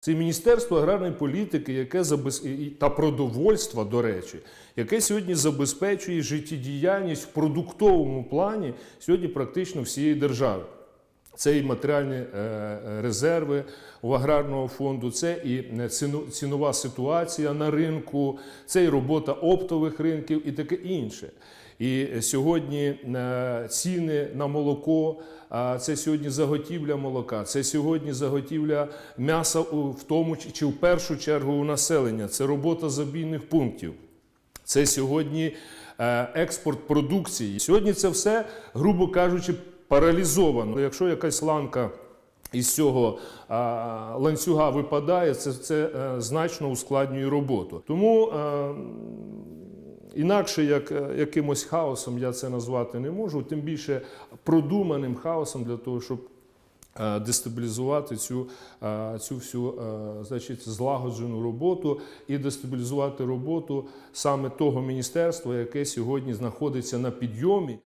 Це Міністерство аграрної політики, яке забез... та продовольства, до речі, яке сьогодні забезпечує життєдіяльність в продуктовому плані сьогодні практично всієї держави. Це і матеріальні е, е, резерви у аграрного фонду, це і е, цінова ситуація на ринку, це і робота оптових ринків і таке інше. І сьогодні ціни на молоко, це сьогодні заготівля молока, це сьогодні заготівля м'яса в тому чи- в першу чергу у населення, це робота забійних пунктів. Це сьогодні експорт продукції. Сьогодні це все, грубо кажучи, паралізовано. Якщо якась ланка із цього е, ланцюга випадає, це, це е, значно ускладнює роботу. Тому е, інакше як е, якимось хаосом я це назвати не можу, тим більше продуманим хаосом для того, щоб дестабілізувати цю, цю всю значить, злагоджену роботу і дестабілізувати роботу саме того міністерства, яке сьогодні знаходиться на підйомі.